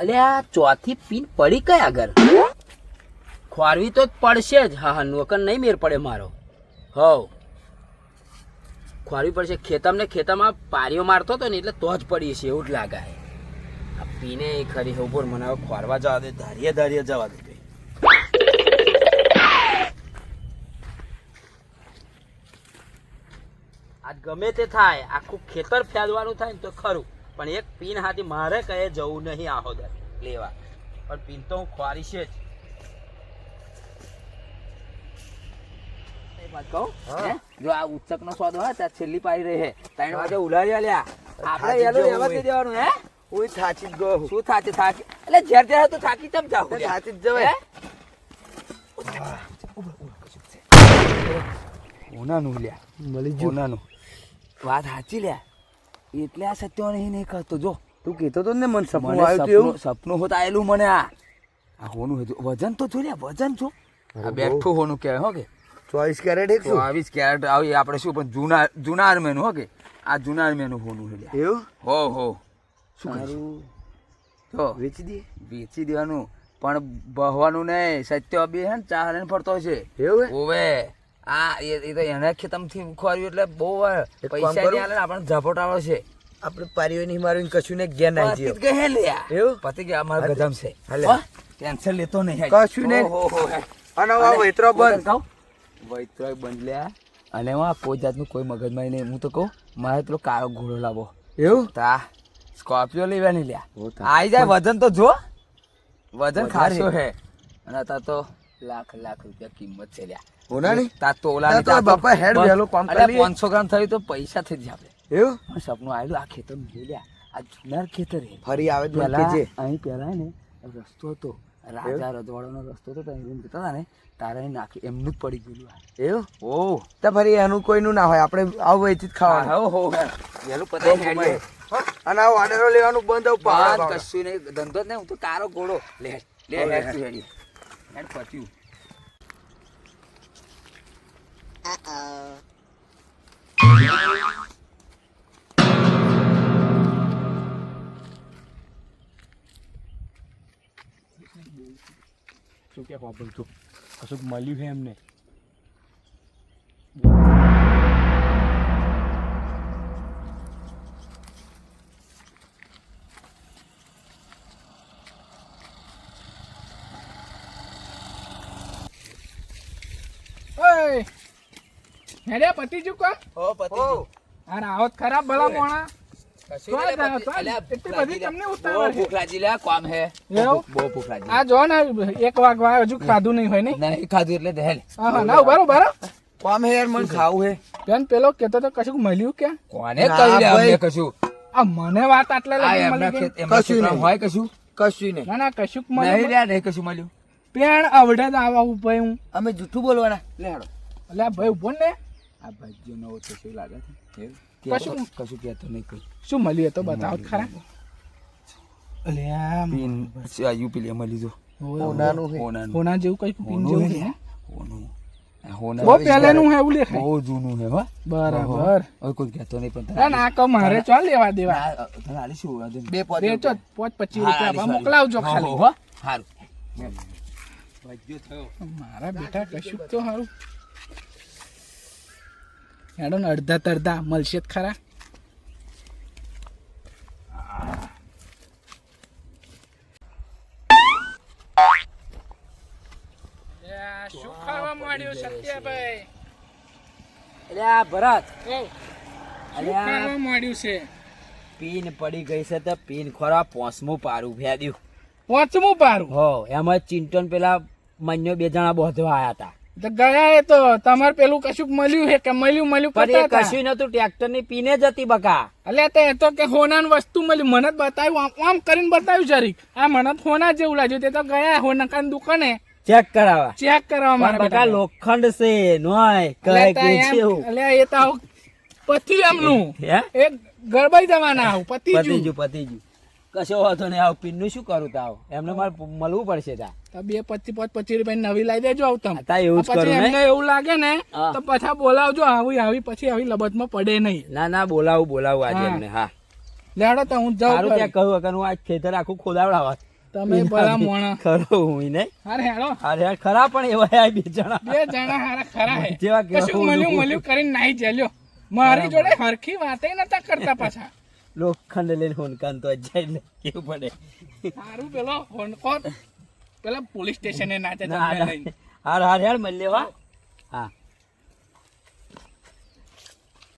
અલે, આ ચોથી પિન પડી કઈ આગળ? ખોરવી તો પડશે જ. હા હા, નોકર નહીં મેર પડે મારો. હવ. ખોરવી પડશે. ખેતમ ને ખેતરમાં પારીઓ મારતો હતો ને એટલે તો જ પડી છે, એવું જ લાગે આ પીને ખરી ઊભો મને હવે ખોરવા જવા દે, ધારીએ ધારીએ જવા દે આ ગમે તે થાય, આખું ખેતર ફેલવાનું થાય ને તો ખરું. પણ એક પીન હાથી મારે કહે જવું નહીં આહોદર લેવા. પણ પીન તો હું ખોરી છે જ. જો આ ઉચ્ચક નો સ્વાદ હોય ત્યાં છેલ્લી પાડી રહી. હે ત્રણ વાગે ઉલાડી લ્યા. આપણે થાકી એનું રહેવા. જ દેવાનું હે? હું થાકી જ ગયો શું થાચે? થાકી એટલે ઝેર ઝેર તો થાકી ચમ જાવ થાકી જવે જ જવાય. ઓનાનું લ્યા. મળી ઓનાનું વાત સાચી લ્યા. એટલે આ સત્યો નહીં નહીં કરતો. જો તું કહેતો તો ને મને સપનું આવ્યું એવું સપનું હોત આયેલું મને આ. આ હોનું હતું. વજન તો જો લ્યા વજન જો. આ બેઠું હોનું કહેવાય હો કે. ચોવીસ કેરેટ એક ચોવીસ કેરેટ આવી આપણે શું પણ જૂના જૂના આર્મેનું હો કે. આ જૂના આર્મેનું હોનું છે એવું? હો હો. શું કરું? તો વેચી દે. વેચી દેવાનું. પણ બહવાનું નહીં સત્ય બી હે ને ચાર ફરતો છે. એવું ઓવે આ એ તો એના ખેતમથી ખોર્યું એટલે બહુ પૈસા નહીં આલે ને આપણને ઝપોટાળો છે. આપણે પારીઓ નહીં મારું કશું ને જ્ઞાન આવી જ જઈએ લ્યા. એવું? પતિ કે અમારા. ગધમ છે. હાલે. હો? ટેન્શન લેતો નહીં કશું હો, હે. અને આ વૈતરો હું બંધ કહું, વૈત્રો બંધ લ્યા અને એમાં કોઈ જાતનું કોઈ મગજમારી નહીં. હું તો કહું મારે પેલો કાળો ઘોડો લાવો. એવું? તા સ્કોર્પિયો લેવાની લ્યા આવી જાય વજન તો જો વજન. ખાસો હે. અને અત્યારે તો લાખ લાખ રૂપિયા કિંમત છે લ્યા હોનાની? તા તો ઓલાની બાપા હેડ વેલો કામ કરી 500 ગ્રામ થયું તો પૈસા થઈ આપણે એવું? મને સપનું આવેલું આ ખેતર મેં લ્યા. આ જુનાર ખેતર ફરી આવે મને પેલા અહીં પેલા ને રસ્તો હતો. રાજા રજવાડાનો રસ્તો હતો ત્યાં એમ જતા ને તારે નાખી એમનું જ પડી ગયેલું આ. એવું? ઓ. તો ફરી એનું કોઈનું ના હોય આપણે આવું વેચી જ ખાવાનું. હો હો પતાઈ કમાય. અને આ વાડરો લેવાનું બંધ આવું પાડ કશું નહીં ધંધો જ નહીં હું તો તારો ઘોડો. લે લે હેડ હેડ. તું હેડી. હેડ પત્યું શું કે ખબર છું કશુંક મળ્યું છે એમને ઓય હેડે પતિ જુ કો. ઓ પતિ જુ અરે આવો ખરાબ ભલા મોણા. કશું પેલો કેતો તો કશું મળ્યું કે? કોને કશું? આ મને વાત આટલે કશું હોય કશું? કશું નહીં. ના ના કશુંક મળ્યું નહીં કશું મળ્યું. પેણ આવડે જ આવા હું. અમે જૂઠું બોલવાના. લે હેડો એટલે ભાઈ ઊભો ને. આ ભાઈઓ નવો તો શું લાગે છે કશું- કહેતો- નહીં કોઈ શું મળ્યું તો બતાવો ખરા અલ્યા આ યુપી લે મળી જો હોનાનું જેવું કઈ પીન જૂનું બરાબર હવે કોઈ કહેતો નહીં પણ મારે ચાલ લેવા દેવા તને રૂપિયા મોકલાવજો ખાલી હો, થયો. મારા બેટા કશું તો સારું હેડો ને અડધા તડધા મળશે જ ખરા. શું ખાવા માંડ્યું સત્યાભાઈ? આ ભરત. ખાવા માંડ્યું છે? પીન પડી ગઈ છે તો પીન ખોરા પોસમું પારું ફેદ્યું પોચમું પારું? હો એમાં ચિંટન પેલા મન્યો બે જણા બોધવા આયા હતા ગયા એ તો તમારે પેલું કશુંક મળ્યું હે કે મળ્યું મળ્યું પણ એ. કશું નતું ટ્રેક્ટરની પીને જ હતી બકા. એટલે તે તો કે હોનાની વસ્તુ મળી. મને બતાવ્યું. આમ આમ કરીને બતાવ્યું જરીક. આ મને હોના જેવું લાગ્યું. તે તો ગયા હોનાકાની દુકાને. ચેક કરાવવા. ચેક કરવા મારે બકા લોખંડ છે નોય કઈ કે છે એટલે એ તો પતિ એમનું હે? એક ગરબાઈ જવાના આવું પતિ પતિજુ પતીજુ કશો વાંધો નહીં આવ પીનનું શું કરું તાવ? એમને મારે મળવું પડશે તા. બે પચીસ પાંચ પચીસ રૂપિયા નવી લાવી દેજો આવું તમે. તા એવું જ કરું એમને એવું લાગે ને તો પાછા બોલાવજો આવી આવી પછી આવી લબતમાં પડે નહીં. ના ના બોલાવું બોલાવું આજે એમને હા. લેડો તો હું જાઉં ત્યાં કહું અગર હું આ ખેતર આખું ખોદાવડાવા તમે ભલા મોણા. ખરો હું ને. અરે હેડો. અરે યાર ખરા પણ એવા આ બે જણા. બે જણા હારા ખરા હે. જેવા કે કશું મળ્યું મળ્યું કરીને નાઈ ચાલ્યો મારી જોડે હરખી વાતે નતા કરતા પાછા. લોખંડ લઈને હોનકાન તો જઈને કેવું પડે? સારું પેલો હોનકો પેલા પોલીસ સ્ટેશને નાચે હાર હાર યાર મળી લેવા હા.